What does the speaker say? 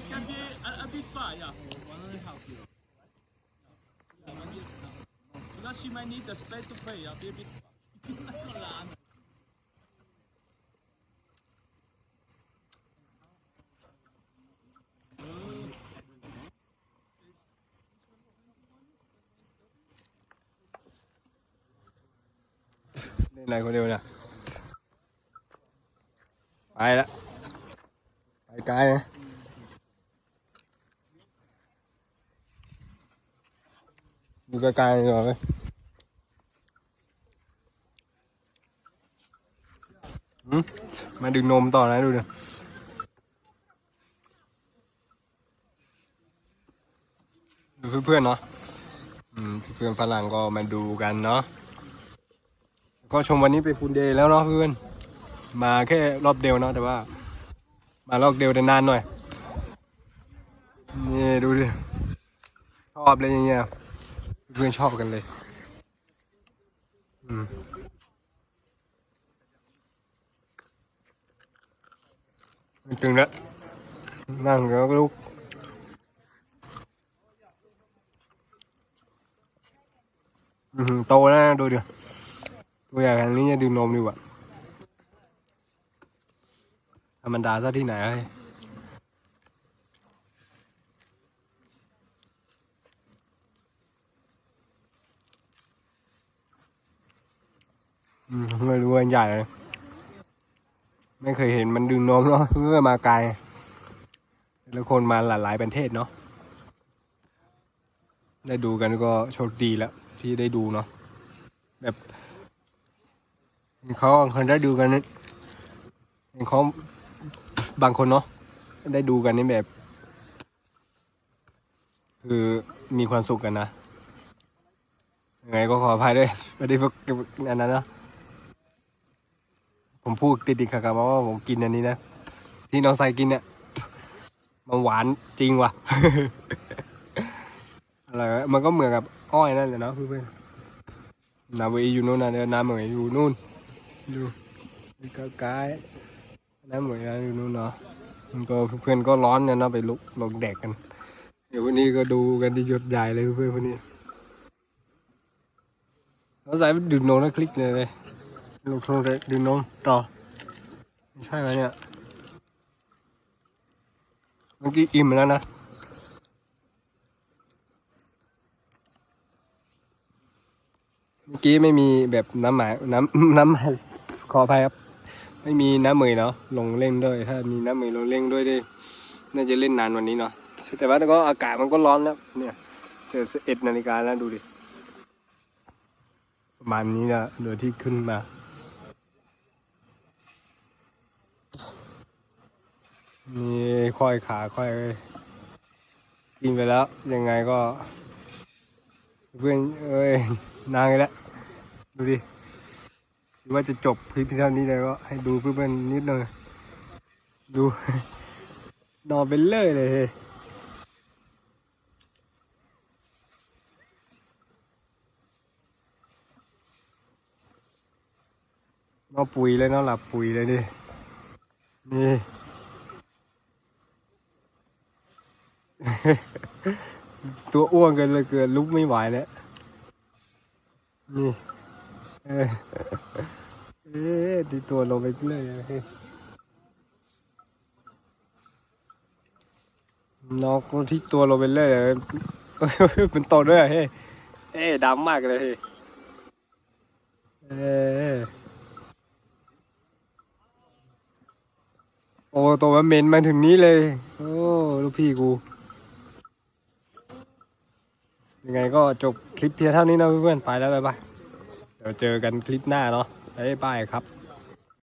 guys can get a, a big. Yeah, one and a half euro. Yeah, one year. Might need the space to play. Yeah, be a big fire. đây này có điều nè ai đó ai cái này ยไปละไกลนะดูไกลๆหน่อยมมาดึงนมต่อนะดูดิดูเพื่อนๆเนาะเพื่อนฝรั่งก็มาดูกันเนาะก็ชมวันนี้เป็นฟูลเดย์แล้วเนาะเพื่อน มาแค่รอบเดียวเนาะแต่ว่า มารอบเดียวแต่นานหน่อย นี่ดูดิชอบเลยอย่างเงี้ย เพื่อนชอบกันเลย อืมตึงแล้วนั่งแล้วลุกอือหือโตแล้วดูดิตัวอย่างนี้จะดื่มนมดีกว่าธรรมดาซะที่ไหนเฮ้ย ไม่รู้ว่าใหญ่เลยไม่เคยเห็นมันดื่มนมเนาะเพื่อมาไกลแล้วคนมาหลายประเทศเนาะได้ดูกันก็โชคดีแล้ว ที่ได้ดูเนาะแบบเขาบางคนได้ดูกันนี่เขาบางคนเนาะได้ดูกันนี่แบบ คือมีความสุขกันนะยังไงก็ขออภัยด้วยไม่ได้พวกอันนั้นนะ ผมพูดติดๆขับๆมาว่าผมกินอันนี้นะ ที่น้องใส่กินเนี่ยมันหวานจริงว่ะ อะไรวะมันก็เหมือนกับอ้อยนั่นแหละเนาะเพื่อนๆนาเวอยู่นู่นนะเดี๋ยวน้ำเหมยอยู่นู่นดูนี่ก็กายน้ำเหมยอยู่นู่นเนาะมันก็เพื่อนๆก็ร้อนกันเนาะไปลุกลงแดกกัน เดี๋ยววันนี้ก็ดูกันที่หยดใหญ่เลยเพื่อนๆคนนี้เราใส่ดื่มนมแล้วคลิกเลยเลย ลงโทรศัพท์ดื่มนมต่อไม่ใช่ไหมเนี่ยเมื่อกี้อิ่มแล้วนะเมื่อกี้ไม่มีแบบน้ำหมายน้ำน้ำหมายขออภัยครับ ไม่มีน้ำเหมยเนาะลงเล่นด้วย ถ้ามีน้ำเหมยลงเล่นด้วยได้น่าจะเล่นนานวันนี้เนาะแต่ว่าก็อากาศมันก็ร้อนแล้ว เนี่ยเจอเอ็ดนาฬิกาแล้วดูดิประมาณนี้นะเดี๋ยวที่ขึ้นมา นี่ค่อยขาค่อย กินไปแล้ว ยังไงก็ เพื่อนเอ้ยนางอีกแล้ว ดูดิดว่าจะจบคลิปเท่านี้เลยก็ให้ดูเพื่อนๆนิดหน่อย ดูนอนเป็นเลยเลยเฮ้ยนอนปุ๋ยเลยนอนหลับปุ๋ยเลยดินี่ ตัวอ้วนกันเลยเกินลุกไม่ไหวแล้ว นี่เออเอ๊ะดีตัวลงไปเลยอะเฮ้ยนอกที่ตัวลงไปเลยอะเอ้ยเป็นโตด้วยเฮ้เอ๊ดำมากเลยเฮ้เอ๊โอ้ตัวมันเหม็นมาถึงนี้เลย โอ้ ลูกพี่กู ยังไงก็จบคลิปเพียงเท่านี้นะเพื่อนๆไปแล้วบ๊ายบายเดี๋ยวเจอกันคลิปหน้าเนาะบ๊ายบายครับ